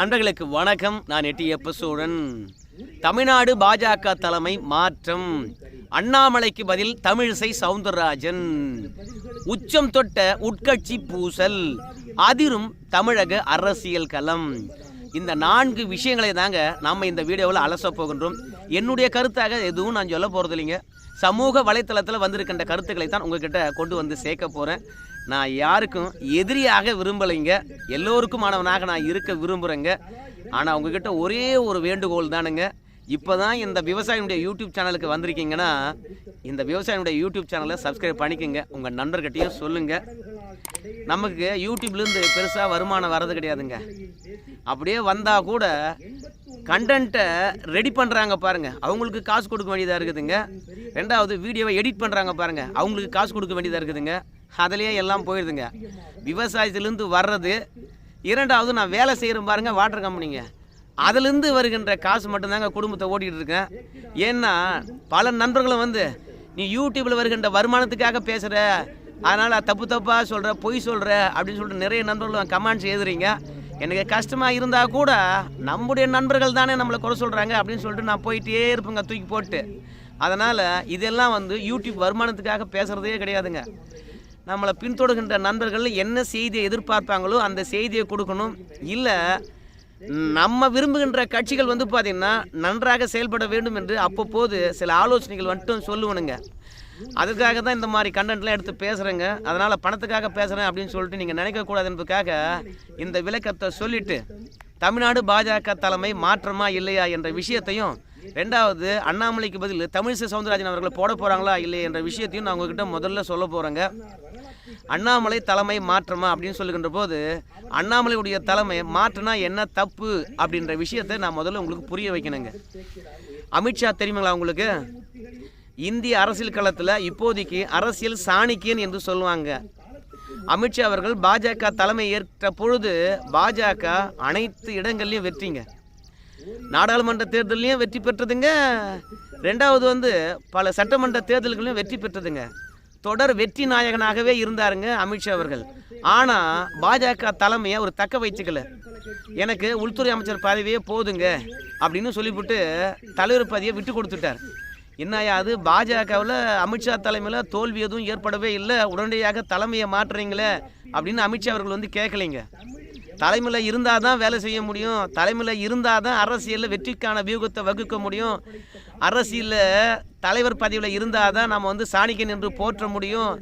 நண்பர்களுக்கு வணக்கம். நான் எட்டி எப்பசூடன் தமிழ்நாடு பாஜக தலைமை மாற்றம். அண்ணாமலைக்கு பதில் தமிழிசை சவுந்தரராஜன். உச்சம் தொட்ட உட்கட்சி பூசல். அதிரும் தமிழக அரசியல் களம். இந்த நான்கு விஷயங்களை தாங்க நாம் இந்த வீடியோவில் அலச போகின்றோம். என்னுடைய கருத்தாக எதுவும் நான் சொல்ல போகிறது இல்லைங்க சமூக வலைத்தளத்தில் வந்திருக்கின்ற கருத்துக்களை தான் உங்ககிட்ட கொண்டு வந்து சேர்க்க போகிறேன் நான் யாருக்கும் எதிரியாக விரும்பலைங்க. எல்லோருக்குமானவனாக நான் இருக்க விரும்புகிறேங்க ஆனால் உங்ககிட்ட ஒரே ஒரு வேண்டுகோள் தானுங்க. இப்போ தான் இந்த விவசாயினுடைய யூடியூப் சேனலுக்கு வந்திருக்கீங்கன்னா இந்த விவசாயினுடைய யூடியூப் சேனலை சப்ஸ்கிரைப் பண்ணிக்கோங்க. உங்கள் நண்பர்கிட்டையும் சொல்லுங்கள் நமக்கு யூடியூப்லேருந்து பெருசாக வருமானம் வர்றது கிடையாதுங்க. அப்படியே வந்தால் கூட கண்டென்ட்டை ரெடி பண்ணுறாங்க பாருங்கள் அவங்களுக்கு காசு கொடுக்க வேண்டியதாக இருக்குதுங்க. ரெண்டாவது வீடியோவை எடிட் பண்ணுறாங்க பாருங்கள் அவங்களுக்கு காசு கொடுக்க வேண்டியதாக இருக்குதுங்க. அதுலேயே எல்லாம் போயிடுதுங்க விவசாயத்துலேருந்து வர்றது இரண்டாவது நான் வேலை செய்கிறேன் பாருங்கள் வாட்டர் கம்பெனிங்க அதுலேருந்து வருகின்ற காசு மட்டும்தாங்க குடும்பத்தை ஓட்டிகிட்டு இருக்கேன். ஏன்னா பல நண்பர்களும் வந்து நீ யூடியூப்பில் வருகின்ற வருமானத்துக்காக பேசுகிற அதனால் தப்பு தப்பாக சொல்கிற பொய் சொல்கிற அப்படின்னு சொல்லிட்டு நிறைய நண்பர்களும் கமெண்ட்ஸ் எழுதுறீங்க. எனக்கு கஷ்டமாக இருந்தால் கூட நம்முடைய நண்பர்கள் தானே நம்மளை குறை சொல்கிறாங்க அப்படின்னு சொல்லிட்டு நான் போயிட்டே இருப்பேங்க தூக்கி போட்டு. அதனால் இதெல்லாம் வந்து யூடியூப் வருமானத்துக்காக பேசுகிறதே கிடையாதுங்க. நம்மளை பின்தொடர்கின்ற நண்பர்கள் என்ன செய்தியை எதிர்பார்ப்பாங்களோ அந்த செய்தியை கொடுக்கணும். இல்லை நம்ம விரும்புகின்ற கட்சிகள் வந்து பார்த்திங்கன்னா நன்றாக செயல்பட வேண்டும் என்று அப்பப்போது சில ஆலோசனைகள் வந்துட்டும் சொல்லுவனுங்க. அதுக்காக தான் இந்த மாதிரி கண்டென்ட்லாம் எடுத்து பேசுகிறேங்க அதனால் பணத்துக்காக பேசுகிறேன் அப்படின்னு சொல்லிட்டு நீங்கள் நினைக்கக்கூடாது என்பதுக்காக இந்த விளக்கத்தை சொல்லிவிட்டு தமிழ்நாடு பாஜக தலைமை மாற்றமா இல்லையா என்ற விஷயத்தையும் ரெண்டாவது அண்ணாமலைக்கு பதில் தமிழிசை சவுந்தரராஜன் அவர்களை போட போகிறாங்களா இல்லை என்ற விஷயத்தையும் நான் உங்ககிட்ட முதல்ல சொல்ல போகிறேங்க அண்ணாமலை தலைமை மாற்றமா அப்படின்னு சொல்லுகின்ற போது அண்ணாமலையுடைய தலைமை மாற்றினா என்ன தப்பு அப்படின்ற விஷயத்தை நான் முதல்ல உங்களுக்கு புரிய வைக்கணுங்க. அமித்ஷா தெரியுங்களா உங்களுக்கு? இந்திய அரசியல் களத்தில் இப்போதைக்கு அரசியல் சாணிக்கியன் என்று சொல்லுவாங்க. அமித்ஷா அவர்கள் பாஜக தலைமை ஏற்ற பொழுது பாஜக அனைத்து இடங்கள்லையும் வெற்றிங்க. நாடாளுமன்ற தேர்தலையும் வெற்றி பெற்றதுங்க. ரெண்டாவது வந்து பல சட்டமன்ற தேர்தல்களையும் வெற்றி பெற்றதுங்க. தொடர் வெற்றி நாயகனாகவே இருந்தாருங்க அமித்ஷா அவர்கள். ஆனால் பாஜக தலைமையை ஒரு தக்க வைச்சுக்கல எனக்கு உள்துறை அமைச்சர் பதவியே போதுங்க அப்படின்னு சொல்லிவிட்டு தலைவர் பதவியை விட்டு கொடுத்துட்டார். என்னையா அது? பாஜகவில் அமித்ஷா தலைமையில் தோல்வி எதுவும் ஏற்படவே இல்லை. உடனடியாக தலைமையை மாற்றுறீங்களே அப்படின்னு அமித்ஷா அவர்கள் வந்து கேட்கலைங்க. தலைமையில் இருந்தால் தான் வேலை செய்ய முடியும். தலைமையில் இருந்தால் தான் அரசியலில் வெற்றிக்கான வியூகத்தை வகுக்க முடியும். அரசியலில் தலைவர் பதவியில் இருந்தால் தான் நம்ம வந்து சாணிக்கன் என்று போற்ற முடியும்.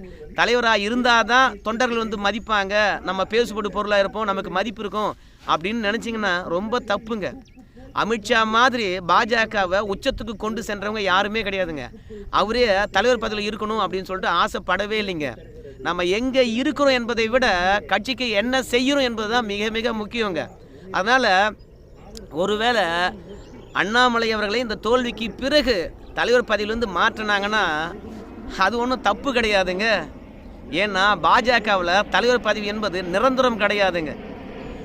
தலைவராக இருந்தால் தான் தொண்டர்கள் வந்து மதிப்பாங்க. நம்ம பேசுபடு பொருளாக இருப்போம் நமக்கு மதிப்பு இருக்கும் அப்படின்னு நினச்சிங்கன்னா ரொம்ப தப்புங்க. அமித்ஷா மாதிரி பாஜகவை உச்சத்துக்கு கொண்டு சென்றவங்க யாருமே கிடையாதுங்க. அவரே தலைவர் பதவியில் இருக்கணும் அப்படின்னு சொல்லிட்டு ஆசைப்படவே இல்லைங்க. நம்ம எங்கே இருக்கிறோம் என்பதை விட கட்சிக்கு என்ன செய்யணும் என்பது தான் மிக மிக முக்கியங்க. அதனால் ஒருவேளை அண்ணாமலை அவர்களை இந்த தோல்விக்கு பிறகு தலைவர் பதவியிலேருந்து மாற்றினாங்கன்னா அது ஒன்றும் தப்பு கிடையாதுங்க. ஏன்னா பாஜகவில் தலைவர் பதவி என்பது நிரந்தரம் கிடையாதுங்க.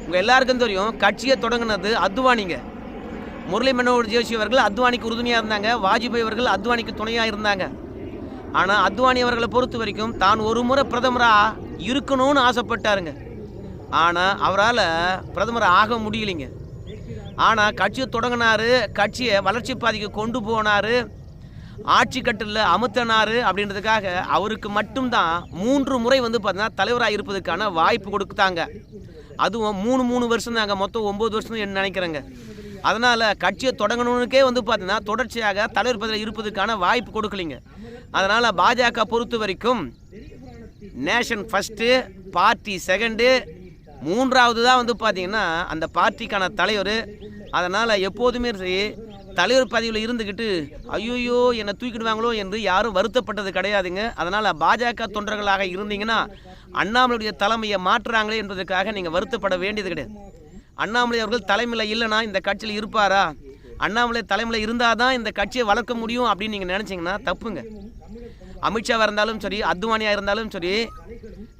உங்கள் எல்லாருக்கும் தெரியும் கட்சியை தொடங்கினது அத்வானிங்க. முரளி மனோகர் ஜோஷி அவர்கள் அத்வானிக்கு உறுதுணையாக இருந்தாங்க வாஜ்பாய் அவர்கள் அத்வானிக்கு துணையாக இருந்தாங்க. ஆனால் அத்வானி அவர்களை பொறுத்த வரைக்கும் தான் ஒரு முறை பிரதமராக இருக்கணும்னு ஆசைப்பட்டாருங்க. ஆனால் அவரால் பிரதமர் ஆக முடியலைங்க. ஆனால் கட்சியை தொடங்கினார் கட்சியை வளர்ச்சி பாதைக்கு கொண்டு போனார் ஆட்சி கட்டில் அமுத்தினார் அப்படின்றதுக்காக அவருக்கு மட்டும்தான் மூன்று முறை வந்து பார்த்தீங்கன்னா தலைவராக இருப்பதற்கான வாய்ப்பு கொடுத்தாங்க. அதுவும் மூணு மூணு வருஷம் தாங்க மொத்தம் ஒம்பது வருஷம் என்ன நினைக்கிறேங்க. அதனால் கட்சியை தொடங்கணுனுக்கே வந்து பார்த்தீங்கன்னா தொடர்ச்சியாக தலைவர் பதவியில் இருப்பதற்கான வாய்ப்பு கொடுக்கலிங்க. அதனால் பாஜக பொறுத்த வரைக்கும் நேஷன் ஃபஸ்ட்டு பார்ட்டி செகண்டு மூன்றாவது தான் வந்து பார்த்தீங்கன்னா அந்த பார்ட்டிக்கான தலைவர். அதனால் எப்போதுமே சரி தலைவர் பதவியில் இருந்துக்கிட்டு ஐயோயோ என்னை தூக்கிடுவாங்களோ என்று யாரும் வருத்தப்பட்டது கிடையாதுங்க. அதனால் பாஜக தொண்டர்களாக இருந்தீங்கன்னா அண்ணாமலையுடைய தலைமையை மாற்றுறாங்களே என்பதற்காக நீங்கள் வருத்தப்பட வேண்டியது கிடையாது. அண்ணாமலை அவர்கள் தலைமையில் இல்லைனா இந்த கட்சியில் இருப்பாரா? அண்ணாமலை தலைமையில் இருந்தால் தான் இந்த கட்சியை வளர்க்க முடியும் அப்படின்னு நீங்கள் நினச்சிங்கன்னா தப்புங்க. அமித்ஷாவாக இருந்தாலும் சரி அத்வானியாக இருந்தாலும் சரி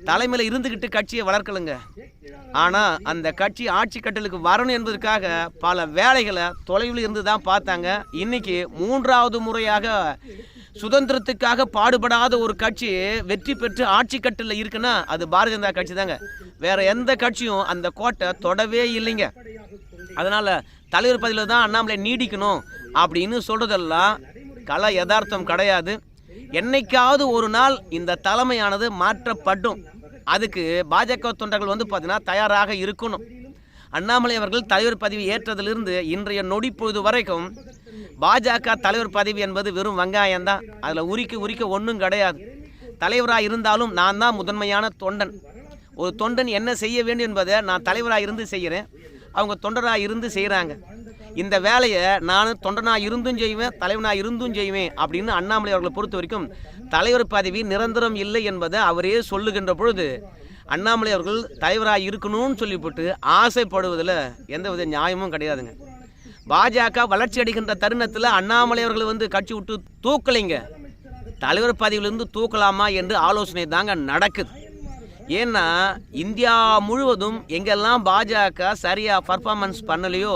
தலைமையில் இருந்துக்கிட்டு கட்சியை வளர்க்கலுங்க. ஆனால் அந்த கட்சி ஆட்சி கட்டலுக்கு வரணும் என்பதற்காக பல வேலைகளை தொலைவில் இருந்து தான் பார்த்தாங்க. இன்றைக்கி மூன்றாவது முறையாக சுதந்திரத்துக்காக பாடுபடாத ஒரு கட்சி வெற்றி பெற்று ஆட்சி கட்டில் இருக்குன்னா அது பாரதிய ஜனதா கட்சி தாங்க. வேற எந்த கட்சியும் அந்த கோட்டை தொடவே இல்லைங்க. அதனால் தலைவர் பதவியில் தான் அண்ணாமலை நீடிக்கணும் அப்படின்னு சொல்கிறதெல்லாம் கல யதார்த்தம் கிடையாது. என்னைக்காவது ஒரு நாள் இந்த தலைமையானது மாற்றப்படும் அதுக்கு பாஜக தொண்டர்கள் வந்து பார்த்தீங்கன்னா தயாராக இருக்கணும். அண்ணாமலை அவர்கள் தலைவர் பதவி ஏற்றதிலிருந்து இன்றைய நொடி பொழுது வரைக்கும் பாஜக தலைவர் பதவி என்பது வெறும் வெங்காயம் தான் அதில் உரிக்க உரிக்க ஒன்றும் கிடையாது. தலைவராக இருந்தாலும் நான் தான் முதன்மையான தொண்டன். ஒரு தொண்டன் என்ன செய்ய வேண்டும் என்பதை நான் தலைவராக இருந்து செய்கிறேன் அவங்க தொண்டராக இருந்து செய்கிறாங்க இந்த வேலையை நான் தொண்டனாக இருந்தும் செய்வேன் தலைவனாக இருந்தும் செய்வேன் அப்படின்னு அண்ணாமலை அவர்களை பொறுத்த வரைக்கும் தலைவர் பதவி நிரந்தரம் இல்லை என்பதை அவரே சொல்லுகின்ற பொழுது அண்ணாமலை அவர்கள் தலைவராக இருக்கணும்னு சொல்லிவிட்டு ஆசைப்படுவதில் எந்தவித நியாயமும் கிடையாதுங்க. பாஜக வளர்ச்சி அடைகின்ற தருணத்தில் அண்ணாமலை அவர்கள் வந்து கட்சி விட்டு தூக்கலைங்க. தலைவர் பதவியிலிருந்து தூக்கலாமா என்று ஆலோசனை தாங்க நடக்குது. ஏன்னா இந்தியா முழுவதும் எங்கெல்லாம் பாஜக சரியாக பர்ஃபார்மன்ஸ் பண்ணலையோ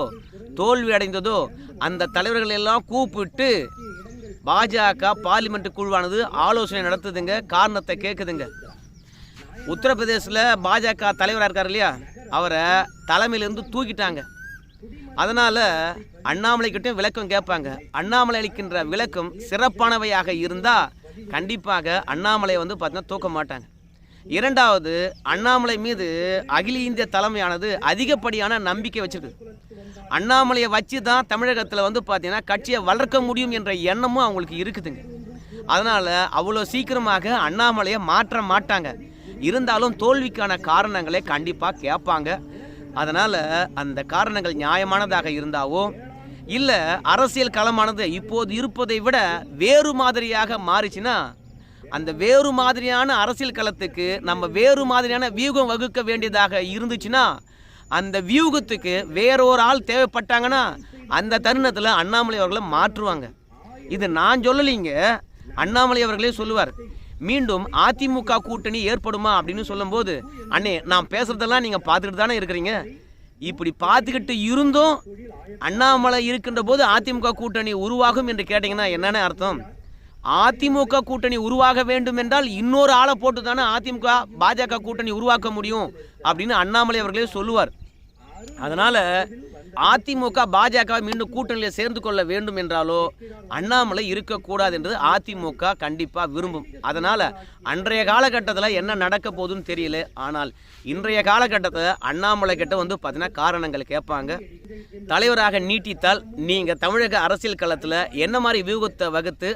தோல்வி அடைந்ததோ அந்த தலைவர்கள் எல்லாம் கூப்பிட்டு பாஜக பார்லிமெண்ட் குழுவானது ஆலோசனை நடத்துதுங்க காரணத்தை கேட்குதுங்க உத்தரப்பிரதேசில் பாஜக தலைவராக இருக்கார் இல்லையா? அவரை தலைமையிலேருந்து தூக்கிட்டாங்க. அதனால் அண்ணாமலைக்கிட்டையும் விளக்கம் கேட்பாங்க. அண்ணாமலை அளிக்கின்ற விளக்கம் சிறப்பானவையாக இருந்தால் கண்டிப்பாக அண்ணாமலையை வந்து பார்த்தீங்கன்னா தூக்க மாட்டாங்க. இரண்டாவது அண்ணாமலை மீது அகில இந்திய தலைமையானது அதிகப்படியான நம்பிக்கை வச்சிருக்கு. அண்ணாமலையை வச்சு தான் தமிழகத்தில் வந்து பார்த்தீங்கன்னா கட்சியை வளர்க்க முடியும் என்ற எண்ணமும் அவங்களுக்கு இருக்குதுங்க. அதனால் அவ்வளோ சீக்கிரமாக அண்ணாமலையை மாற்ற மாட்டாங்க. இருந்தாலும் தோல்விக்கான காரணங்களை கண்டிப்பாக கேட்பாங்க. அதனால் அந்த காரணங்கள் நியாயமானதாக இருந்தாவோ இல்லை அரசியல் களமானது இப்போது இருப்பதை விட வேறு மாதிரியாக மாறிச்சுன்னா அந்த வேறு மாதிரியான அரசியல் களத்துக்கு நம்ம வேறு மாதிரியான வியூகம் வகுக்க வேண்டியதாக இருந்துச்சுன்னா அந்த வியூகத்துக்கு வேறொரு ஆள் தேவைப்பட்டாங்கன்னா அந்த தருணத்தில் அண்ணாமலை அவர்களை மாற்றுவாங்க. இது நான் சொல்லலைங்க. அண்ணாமலை அவர்களே சொல்லுவார் மீண்டும் அதிமுக கூட்டணி ஏற்படுமா அப்படின்னு சொல்லும்போது அண்ணே நான் பேசுறதெல்லாம் நீங்கள் பார்த்துக்கிட்டு தானே இருக்கிறீங்க. இப்படி பார்த்துக்கிட்டு இருந்தும் அண்ணாமலை இருக்கின்ற போது அதிமுக கூட்டணி உருவாகும் என்று கேட்டிங்கன்னா என்னென்ன அர்த்தம்? அதிமுக கூட்டணி உருவாக வேண்டும் என்றால் இன்னொரு ஆளை போட்டு தானே அதிமுக பாஜக கூட்டணி உருவாக்க முடியும் அப்படின்னு அண்ணாமலை அவர்களே சொல்லுவார். அதனால் அதிமுக பாஜக மீண்டும் கூட்டணியில் சேர்ந்து கொள்ள வேண்டும் என்றாலோ அண்ணாமலை இருக்கக்கூடாது என்றது அதிமுக கண்டிப்பாக விரும்பும். அதனால் அன்றைய காலகட்டத்தில் என்ன நடக்க போகுதுன்னு தெரியல. ஆனால் இன்றைய காலகட்டத்தில் அண்ணாமலை கிட்ட வந்து பார்த்தீங்கன்னா காரணங்கள் கேட்பாங்க. தலைவராக நீட்டித்தால் நீங்கள் தமிழக அரசியல் களத்தில் என்ன மாதிரி வியூகத்தை வகுத்து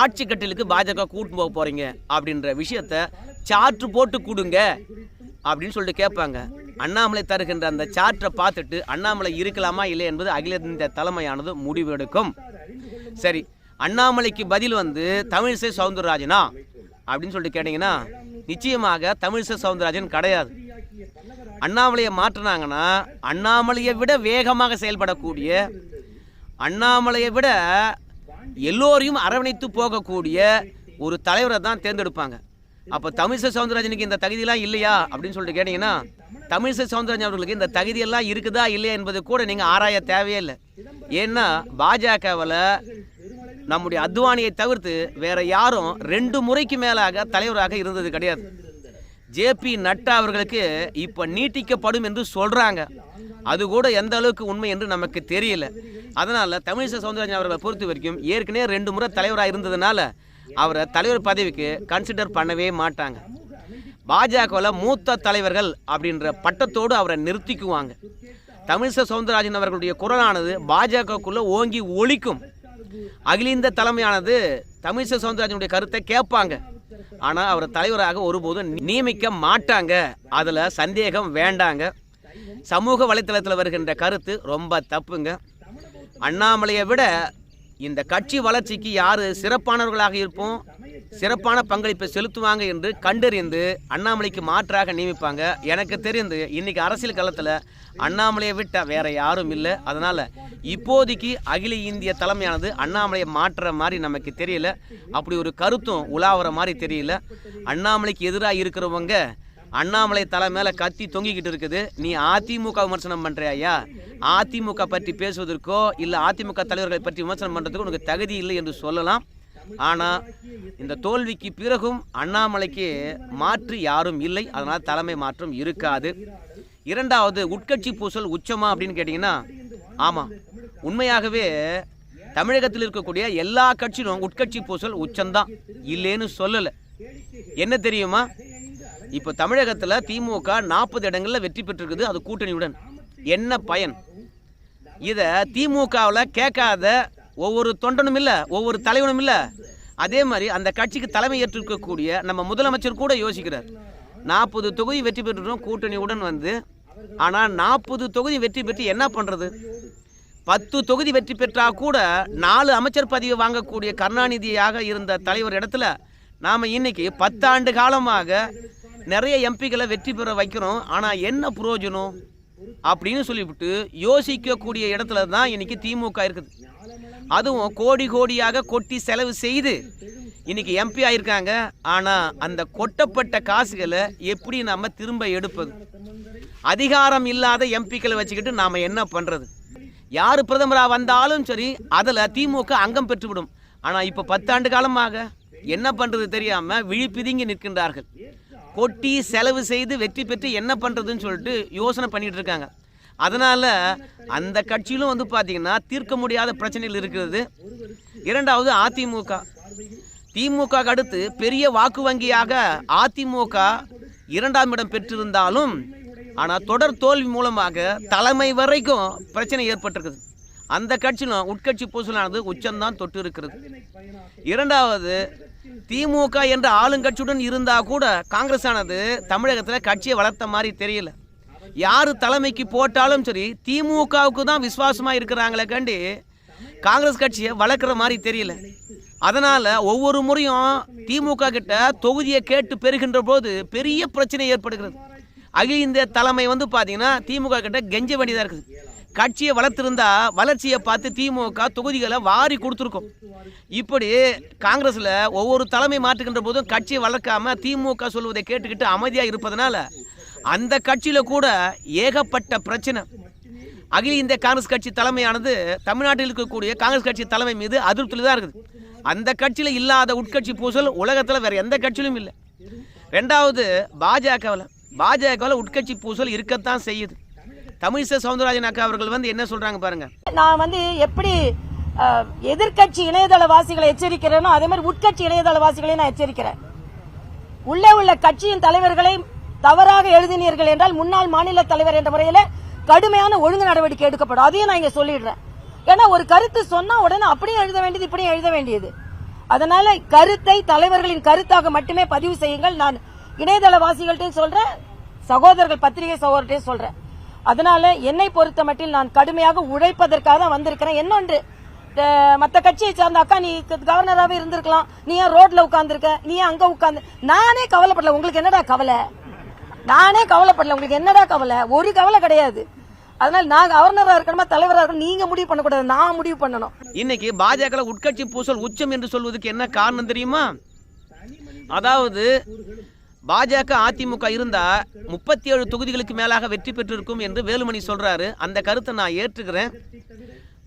ஆட்சி கட்டிலுக்கு பாஜக கூட்டு போக போகிறீங்க அப்படின்ற விஷயத்தை சாற்று போட்டு கொடுங்க. அப்படின்னு சொல்லிட்டு கேட்பாங்க. அண்ணாமலை தருகின்ற அந்த சார்ட்டை பார்த்துட்டு அண்ணாமலை இருக்கலாமா இல்லை என்பது அகில இந்திய தலைமையானது முடிவெடுக்கும். சரி அண்ணாமலைக்கு பதில் வந்து தமிழிசை சவுந்தரராஜனா அப்படின்னு சொல்லிட்டு கேட்டிங்கன்னா நிச்சயமாக தமிழிசை சவுந்தரராஜன் கிடையாது. அண்ணாமலையை மாற்றினாங்கன்னா அண்ணாமலையை விட வேகமாக செயல்படக்கூடிய அண்ணாமலையை விட எல்லோரையும் அரவணைத்து போகக்கூடிய ஒரு தலைவரை தான் தேர்ந்தெடுப்பாங்க. அப்போ தமிழிசை சவுந்தரராஜனுக்கு இந்த தகுதியெல்லாம் இல்லையா அப்படின்னு சொல்லிட்டு கேட்டிங்கன்னா தமிழிசை சவுந்தரராஜன் அவர்களுக்கு இந்த தகுதியெல்லாம் இருக்குதா இல்லையா என்பது கூட நீங்கள் ஆராய தேவையே இல்லை. ஏன்னா பாஜகவில் நம்முடைய அத்வானியை தவிர்த்து வேற யாரும் ரெண்டு முறைக்கு மேலாக தலைவராக இருந்தது கிடையாது. ஜேபி நட்டா அவர்களுக்கு இப்போ நீட்டிக்கப்படும் என்று சொல்கிறாங்க அது கூட எந்த அளவுக்கு உண்மை என்று நமக்கு தெரியல. அதனால் தமிழிசை சவுந்தரராஜன் அவர்களை பொறுத்த வரைக்கும் ஏற்கனவே ரெண்டு முறை தலைவராக இருந்ததுனால அவரை தலைவர் பதவிக்கு கன்சிடர் பண்ணவே மாட்டாங்க. பாஜகவில் மூத்த தலைவர்கள் அப்படின்ற பட்டத்தோடு அவரை நிறுத்திக்குவாங்க. தமிழிசை சவுந்தரராஜன் அவர்களுடைய குரலானது பாஜகக்குள்ளே ஓங்கி ஒழிக்கும். அகில இந்திய தலைமையானது தமிழிசை சவுந்தரராஜனுடைய கருத்தை கேட்பாங்க. ஆனால் அவர் தலைவராக ஒருபோதும் நியமிக்க மாட்டாங்க. அதில் சந்தேகம் வேண்டாங்க. சமூக வலைத்தளத்தில் வருகின்ற கருத்து ரொம்ப தப்புங்க. அண்ணாமலையை விட இந்த கட்சி வளர்ச்சிக்கு யார் சிறப்பானவர்களாக இருப்போம்? சிறப்பான பங்களிப்பை செலுத்துவாங்க என்று கண்டறிந்து அண்ணாமலைக்கு மாற்றாக நியமிப்பாங்க. எனக்கு தெரிந்து இன்னைக்கு அரசியல் களத்தில் அண்ணாமலையை விட்ட வேற யாரும் இல்லை. அதனால் இப்போதைக்கு அகில இந்திய தலைமையானது அண்ணாமலையை மாற்றுற மாதிரி நமக்கு தெரியல. அப்படி ஒரு கருத்தும் உலாவுற மாதிரி தெரியல. அண்ணாமலைக்கு எதிராக இருக்கிறவங்க அண்ணாமலை தலை மேலே கத்தி தொங்கிக்கிட்டு இருக்குது. நீ அதிமுக விமர்சனம் பண்ணுறியா அதிமுக பற்றி பேசுவதற்கோ இல்லை அதிமுக தலைவர்களை பற்றி விமர்சனம் பண்ணுறதுக்கோ உனக்கு தகுதி இல்லை என்று சொல்லலாம். ஆனால் இந்த தோல்விக்கு பிறகும் அண்ணாமலைக்கு மாற்று யாரும் இல்லை. அதனால் தலைமை மாற்றம் இருக்காது. இரண்டாவது உட்கட்சி பூசல் உச்சமா அப்படின்னு கேட்டிங்கன்னா ஆமாம் உண்மையாகவே தமிழகத்தில் இருக்கக்கூடிய எல்லா கட்சியிலும் உட்கட்சி பூசல் உச்சம்தான். இல்லைன்னு சொல்லலை. என்ன தெரியுமா? இப்போ தமிழகத்தில் திமுக நாற்பது இடங்களில் வெற்றி பெற்றிருக்குது. அது கூட்டணியுடன். என்ன பயன்? இதை திமுகவில் கேட்காத ஒவ்வொரு தொண்டனும் இல்லை ஒவ்வொரு தலைவனும் இல்லை. அதே மாதிரி அந்த கட்சிக்கு தலைமை ஏற்றிருக்கக்கூடிய நம்ம முதலமைச்சர் கூட யோசிக்கிறார். நாற்பது தொகுதி வெற்றி பெற்றுட்டோம் கூட்டணியுடன் வந்து. ஆனால் நாற்பது தொகுதி வெற்றி பெற்று என்ன பண்ணுறது பத்து தொகுதி வெற்றி பெற்றால் கூட நாலு அமைச்சர் பதவி வாங்கக்கூடிய கருணாநிதியாக இருந்த தலைவர் இடத்துல நாம் இன்னைக்கு பத்தாண்டு காலமாக நிறைய எம்பிக்களை வெற்றி பெற வைக்கிறோம். ஆனால் என்ன பிரயோஜனம் அப்படின்னு சொல்லிவிட்டு யோசிக்கக்கூடிய இடத்துல தான் இன்னைக்கு திமுக இருக்குது. அதுவும் கோடி கோடியாக கொட்டி செலவு செய்து இன்னைக்கு எம்பி ஆயிருக்காங்க. ஆனால் அந்த கொட்டப்பட்ட காசுகளை எப்படி நம்ம திரும்ப எடுப்பது? அதிகாரம் இல்லாத எம்பிக்களை வச்சுக்கிட்டு நாம் என்ன பண்ணுறது யார் பிரதமராக வந்தாலும் சரி அதில் திமுக அங்கம் பெற்றுவிடும். ஆனால் இப்போ பத்தாண்டு காலமாக என்ன பண்ணுறது தெரியாமல் விழிப்பிதுங்கி நிற்கின்றார்கள். கொட்டி செலவு செய்து வெற்றி பெற்று என்ன பண்ணுறதுன்னு சொல்லிட்டு யோசனை பண்ணிட்டு இருக்காங்க. அதனால் அந்த கட்சியிலும் வந்து பார்த்திங்கன்னா தீர்க்க முடியாத பிரச்சனைகள் இருக்கிறது. இரண்டாவது அதிமுக. திமுக அடுத்து பெரிய வாக்கு வங்கியாக அதிமுக இரண்டாம் இடம் பெற்றிருந்தாலும் ஆனால் தொடர் தோல்வி மூலமாக தலைமை வரைக்கும் பிரச்சனை ஏற்பட்டிருக்குது. அந்த கட்சியிலும் உட்கட்சி பூசலானது உச்சம்தான் தொட்டு இருக்கிறது. இரண்டாவது திமுக என்ற ஆளுங்கட்சியுடன் இருந்தால் கூட காங்கிரஸ் ஆனது தமிழகத்தில் கட்சியை வளர்த்த மாதிரி தெரியல. யார் தலைமைக்கு போட்டாலும் சரி திமுகவுக்கு தான் விசுவாசமாக இருக்கிறாங்களே கண்டி காங்கிரஸ் கட்சியை வளர்க்குற மாதிரி தெரியல. அதனால் ஒவ்வொரு முறையும் திமுக கிட்ட தொகுதியை கேட்டு பெறுகின்ற போது பெரிய பிரச்சனை ஏற்படுகிறது. அகில இந்திய தலைமை வந்து பார்த்தீங்கன்னா திமுக கிட்ட கெஞ்ச வேண்டியதாக இருக்குது. கட்சியை வளர்த்துருந்தா வளர்ச்சியை பார்த்து திமுக தொகுதிகளை வாரி கொடுத்துருக்கும். இப்படி காங்கிரஸில் ஒவ்வொரு தலைமை மாற்றுகின்ற போதும் கட்சியை வளர்க்காம திமுக சொல்வதை கேட்டுக்கிட்டு அமைதியாக இருப்பதனால அந்த கட்சியில் கூட ஏகப்பட்ட பிரச்சனை. அகில இந்திய காங்கிரஸ் கட்சி தலைமையானது தமிழ்நாட்டில் இருக்கக்கூடிய காங்கிரஸ் கட்சி தலைமை மீது அதிருப்தியில் தான் இருக்குது. அந்த கட்சியில் இல்லாத உட்கட்சி பூசல் உலகத்தில் வேறு எந்த கட்சியிலும் இல்லை. ரெண்டாவது பாஜகவில் பாஜகவில் உட்கட்சி பூசல் இருக்கத்தான் செய்யுது. தமிழிசை சவுந்தரராஜன் அக்கா அவர்கள் வந்து என்ன சொல்றாங்க பாருங்க. நான் வந்து எப்படி எதிர்கட்சி எதிர்க்கட்சி இணையதள வாசிகளை எச்சரிக்கிறேனோ அதே மாதிரி உட்கட்சி இணையதள நான் எச்சரிக்கிறேன். உள்ளே உள்ள கட்சியின் தலைவர்களை தவறாக எழுதினீர்கள் என்றால் முன்னாள் மாநில தலைவர் என்ற முறையில் கடுமையான ஒழுங்கு நடவடிக்கை எடுக்கப்படும். அதையும் நான் இங்க சொல்லிடுறேன். ஏன்னா ஒரு கருத்து சொன்னா உடனே அப்படியே எழுத வேண்டியது இப்படியும் எழுத வேண்டியது. அதனால கருத்தை தலைவர்களின் கருத்தாக மட்டுமே பதிவு செய்யுங்கள். நான் இணையதள வாசிகள்கிட்டையும் சொல்றேன் சகோதரர்கள் பத்திரிகை சகோதரர்கிட்டையும் சொல்றேன். அதனால என்னை பொறுத்த மட்டும் நான் கடுமையாக உழைப்பதற்காக தான் வந்திருக்கிறேன். என்னொன்று மற்ற கட்சியை சார்ந்த அக்கா நீ கவர்னராகவே இருந்திருக்கலாம். நீ ஏன் ரோட்ல உட்காந்துருக்க நீ ஏன் அங்க உட்கார்ந்து? நானே கவலைப்படல. உங்களுக்கு என்னடா கவலை? நானே கவலைப்படல. உங்களுக்கு என்னடா கவலை? ஒரு கவலை கிடையாது. அதனால நான் கவர்னரா இருக்கணுமா தலைவரா இருக்கணும் நீங்க முடிவு பண்ணக்கூடாது. நான் முடிவு பண்ணணும். இன்னைக்கு பாஜக உட்கட்சி பூசல் உச்சம் என்று சொல்வதற்கு என்ன காரணம் தெரியுமா? அதாவது பாஜக அதிமுக இருந்தா முப்பத்தி ஏழு தொகுதிகளுக்கு மேலாக வெற்றி பெற்றிருக்கும் என்று வேலுமணி சொல்றாரு. அந்த கருத்தை நான் ஏற்றுக்கிறேன்.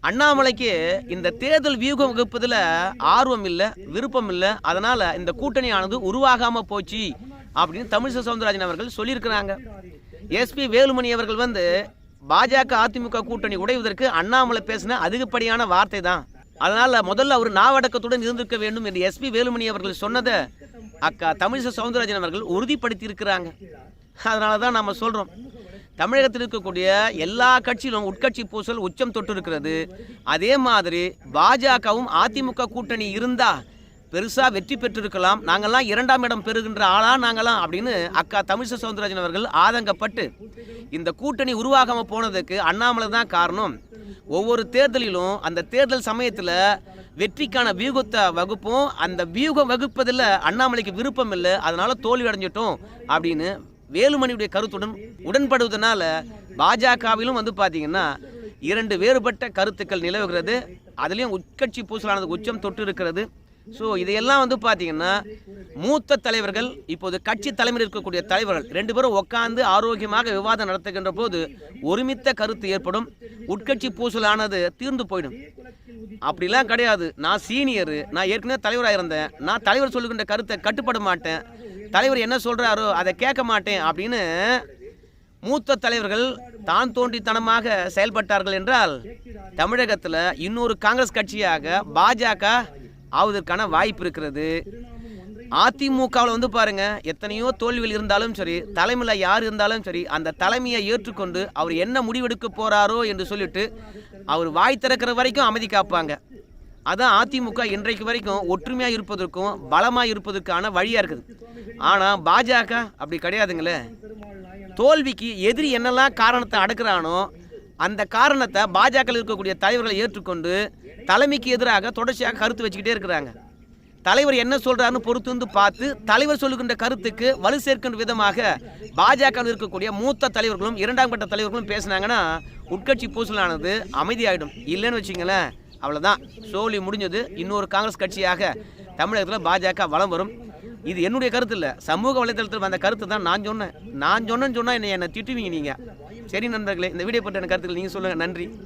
அண்ணாமலைக்கு இந்த தேர்தல் வியூகம் வகுப்பதில் ஆர்வம் இல்லை விருப்பம் இல்லை. அதனால இந்த கூட்டணியானது உருவாகாம போச்சு அப்படின்னு தமிழிசை சவுந்தரராஜன் அவர்கள் சொல்லியிருக்கிறாங்க. எஸ்பி வேலுமணி அவர்கள் வந்து பாஜக அதிமுக கூட்டணி உடைவதற்கு அண்ணாமலை பேசின அதிகப்படியான வார்த்தை தான் அதனால முதல்ல அவர் நாவடக்கத்துடன் இருந்திருக்க வேண்டும் என்று எஸ்பி வேலுமணி அவர்கள் சொன்னதை அக்கா தமிழிசை சவுந்தரராஜன் அவர்கள் உறுதிப்படுத்தி இருக்கிறாங்க அதனால தான் நம்ம சொல்கிறோம் தமிழகத்தில் இருக்கக்கூடிய எல்லா கட்சியிலும் உட்கட்சி பூசல் உச்சம் தொட்டு இருக்கிறது அதே மாதிரி பாஜகவும் அதிமுக கூட்டணி இருந்தால் பெருசாக வெற்றி பெற்றிருக்கலாம். நாங்கள்லாம் இரண்டாம் இடம் பெறுகின்ற ஆளா நாங்களாம் அப்படின்னு அக்கா தமிழிசை சவுந்தரராஜன் அவர்கள் ஆதங்கப்பட்டு இந்த கூட்டணி உருவாகாமல் போனதுக்கு அண்ணாமலை தான் காரணம். ஒவ்வொரு தேர்தலிலும் அந்த தேர்தல் சமயத்தில் வெற்றிக்கான வியூகத்தை வகுப்போம். அந்த வியூகம் வகுப்பதில் அண்ணாமலைக்கு விருப்பம் இல்லை. அதனால் தோல்வி அடைஞ்சிட்டோம் அப்படின்னு வேலுமணியுடைய கருத்துடன் உடன்படுவதனால பாஜகவிலும் வந்து பார்த்தீங்கன்னா இரண்டு வேறுபட்ட கருத்துக்கள் நிலவுகிறது. அதுலேயும் உட்கட்சி பூசலானது உச்சம் தொட்டு இருக்கிறது ஸோ இதையெல்லாம் வந்து பார்த்தீங்கன்னா மூத்த தலைவர்கள் இப்போது கட்சி தலைமையில் இருக்கக்கூடிய தலைவர்கள் ரெண்டு பேரும் உட்காந்து ஆரோக்கியமாக விவாதம் நடத்துகின்ற போது ஒருமித்த கருத்து ஏற்படும் உட்கட்சி பூசலானது தீர்ந்து போயிடும். அப்படிலாம் கிடையாது. நான் சீனியர் நான் ஏற்கனவே தலைவராக இருந்தேன். நான் தலைவர் சொல்லுகின்ற கருத்தை கட்டுப்பட மாட்டேன். தலைவர் என்ன சொல்கிறாரோ அதை கேட்க மாட்டேன் அப்படின்னு மூத்த தலைவர்கள் தான் தோன்றித்தனமாக செயல்பட்டார்கள் என்றால் தமிழகத்தில் இன்னொரு காங்கிரஸ் கட்சியாக பாஜக ஆவதற்கான வாய்ப்பு இருக்கிறது. அதிமுகவில் வந்து பாருங்க எத்தனையோ தோல்விகள் இருந்தாலும் சரி தலைமையில் யார் இருந்தாலும் சரி அந்த தலைமையை ஏற்றுக்கொண்டு அவர் என்ன முடிவெடுக்க போறாரோ என்று சொல்லிட்டு அவர் வாய் திறக்கிற வரைக்கும் அமைதி காப்பாங்க. அதான் அதிமுக இன்றைக்கு வரைக்கும் ஒற்றுமையாக இருப்பதற்கும் பலமாக இருப்பதற்கான வழியாக இருக்குது. ஆனால் பாஜக அப்படி கிடையாதுங்களே. தோல்விக்கு எதிரி என்னெல்லாம் காரணத்தை அடக்குறானோ அந்த காரணத்தை பாஜக இருக்கக்கூடிய தலைவர்களை ஏற்றுக்கொண்டு தலைமைக்கு எதிராக தொடர்ச்சியாக கருத்து வச்சுக்கிட்டே இருக்கிறாங்க. தலைவர் என்ன சொல்கிறாருன்னு பொறுத்து வந்து பார்த்து தலைவர் சொல்லுகின்ற கருத்துக்கு வலு சேர்க்கின்ற விதமாக பாஜக இருக்கக்கூடிய மூத்த தலைவர்களும் இரண்டாம் கட்ட தலைவர்களும் பேசினாங்கன்னா உட்கட்சி பூசலானது அமைதியாகிடும் இல்லைன்னு வச்சுங்களேன் அவ்வளோதான் சோழி முடிஞ்சது. இன்னொரு காங்கிரஸ் கட்சியாக தமிழகத்தில் பாஜக வலம் வரும். இது என்னுடைய கருத்து இல்லை சமூக வலைதளத்தில் வந்த கருத்து தான் நான் சொன்னேன். நான் சொன்னேன்னு சொன்னால் என்னை என்னை திட்டுவீங்க நீங்கள் சரி நண்பர்களே இந்த வீடியோ பற்றின கருத்துக்கள் நீங்கள் சொல்லுங்கள் நன்றி.